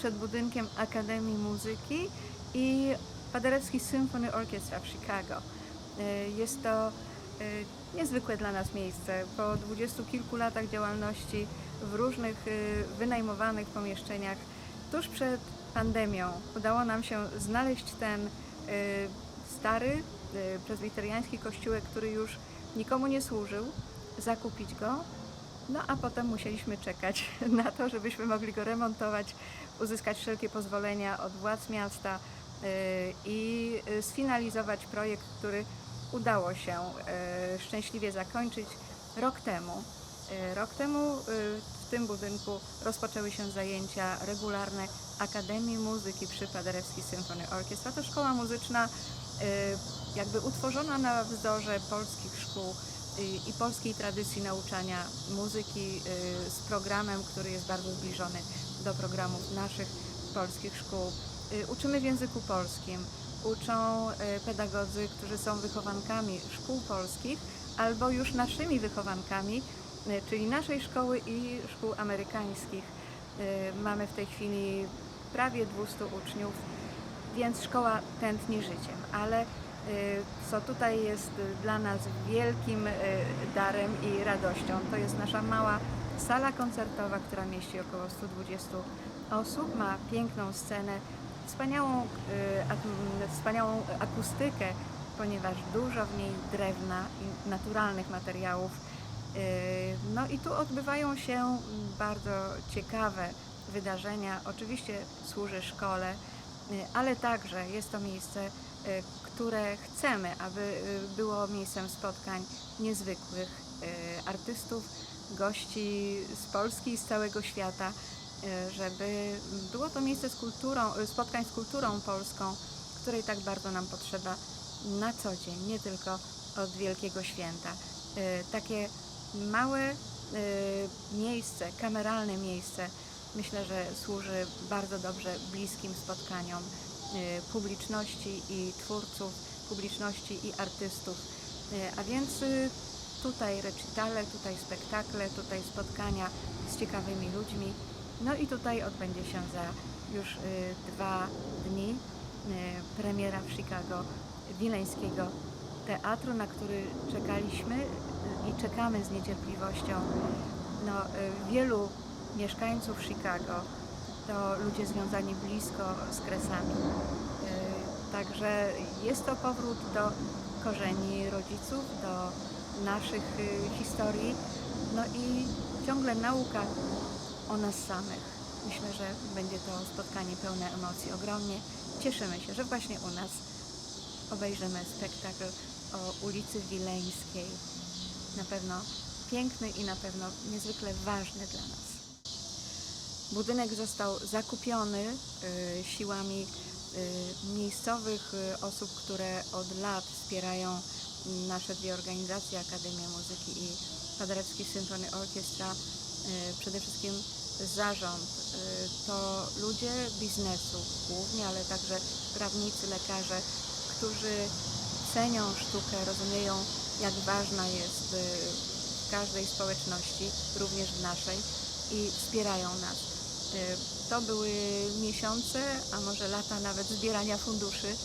przed budynkiem Akademii Muzyki i Paderewski Symphony Orchestra w Chicago. E, Jest to e, niezwykłe dla nas miejsce. Po dwudziestu kilku latach działalności w różnych e, wynajmowanych pomieszczeniach, tuż przed pandemią udało nam się znaleźć ten stary prezbiteriański kościółek, który już nikomu nie służył, zakupić go, no a potem musieliśmy czekać na to, żebyśmy mogli go remontować, uzyskać wszelkie pozwolenia od władz miasta y, i y, sfinalizować projekt, który udało się y, szczęśliwie zakończyć rok temu. Rok temu w tym budynku rozpoczęły się zajęcia regularne Akademii Muzyki przy Paderewski Symphony Orchestra. To szkoła muzyczna jakby utworzona na wzorze polskich szkół i polskiej tradycji nauczania muzyki y, z programem, który jest bardzo zbliżony do programów naszych polskich szkół. Y, Uczymy w języku polskim, uczą y, pedagodzy, którzy są wychowankami szkół polskich albo już naszymi wychowankami, y, czyli naszej szkoły i szkół amerykańskich. Y, Mamy w tej chwili prawie 200 uczniów, więc szkoła tętni życiem, ale y, co tutaj jest y, dla nas wielkim y, darem i radością, to jest nasza mała sala koncertowa, która mieści około 120 osób, ma piękną scenę, wspaniałą, y, wspaniałą akustykę, ponieważ dużo w niej drewna i naturalnych materiałów. Y, No i tu odbywają się bardzo ciekawe wydarzenia. Oczywiście służy szkole, y, ale także jest to miejsce, y, które chcemy, aby y, było miejscem spotkań niezwykłych y, artystów, gości z Polski i z całego świata, y, żeby było to miejsce z kulturą, spotkań z kulturą polską, której tak bardzo nam potrzeba na co dzień, nie tylko od Wielkiego Święta. Takie małe miejsce, kameralne miejsce, myślę, że służy bardzo dobrze bliskim spotkaniom publiczności i twórców, publiczności i artystów. Y, A więc y, tutaj recitale, tutaj spektakle, tutaj spotkania z ciekawymi ludźmi. No i tutaj odbędzie się za już y, dwa dni y, premiera w Chicago Wileńskiego Teatru, na który czekaliśmy y, i czekamy z niecierpliwością. No, y, wielu mieszkańców Chicago to ludzie związani blisko z Kresami. Y, Także jest to powrót do korzeni rodziców, do naszych y, historii, no i ciągle nauka o nas samych. Myślę, że będzie to spotkanie pełne emocji. Ogromnie cieszymy się, że właśnie u nas obejrzymy spektakl o ulicy Wileńskiej. Na pewno piękny i na pewno niezwykle ważny dla nas. Budynek został zakupiony y, siłami y, miejscowych y, osób, które od lat wspierają nasze dwie organizacje, Akademia Muzyki i Paderewski Symphony Orchestra. Y, Przede wszystkim zarząd to ludzie biznesu głównie, ale także prawnicy, lekarze, którzy cenią sztukę, rozumieją jak ważna jest w każdej społeczności, również w naszej i wspierają nas. Y, To były miesiące, a może lata nawet zbierania funduszy,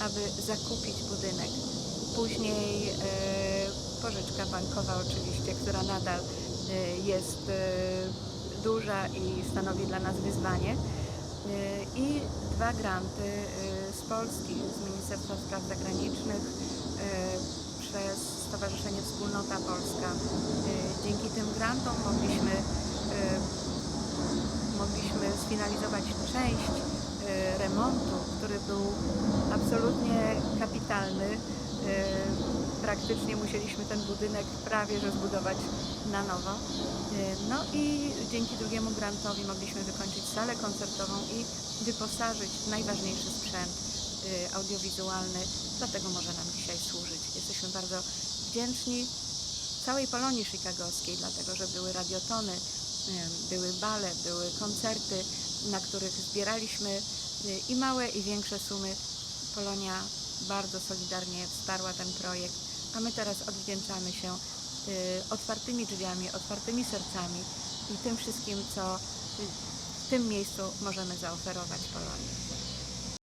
aby zakupić budynek. Później e, pożyczka bankowa oczywiście, która nadal e, jest duża i stanowi dla nas wyzwanie. I dwa granty z Polski, z Ministerstwa Spraw Zagranicznych przez Stowarzyszenie Wspólnota Polska. Dzięki tym grantom mogliśmy mogliśmy sfinalizować część e, remontu, który był absolutnie kapitalny. E, Praktycznie musieliśmy ten budynek prawie że zbudować na nowo. E, No i dzięki drugiemu grantowi mogliśmy wykończyć salę koncertową i wyposażyć w najważniejszy sprzęt audiowizualny, dlatego może nam dzisiaj służyć. Jesteśmy bardzo wdzięczni całej Polonii chicagowskiej, dlatego że były radiotony, były bale, były koncerty, na których zbieraliśmy y, i małe, i większe sumy. Polonia bardzo solidarnie wsparła ten projekt, a my teraz odwdzięczamy się y, otwartymi drzwiami, otwartymi sercami i tym wszystkim, co w tym miejscu możemy zaoferować Polonii.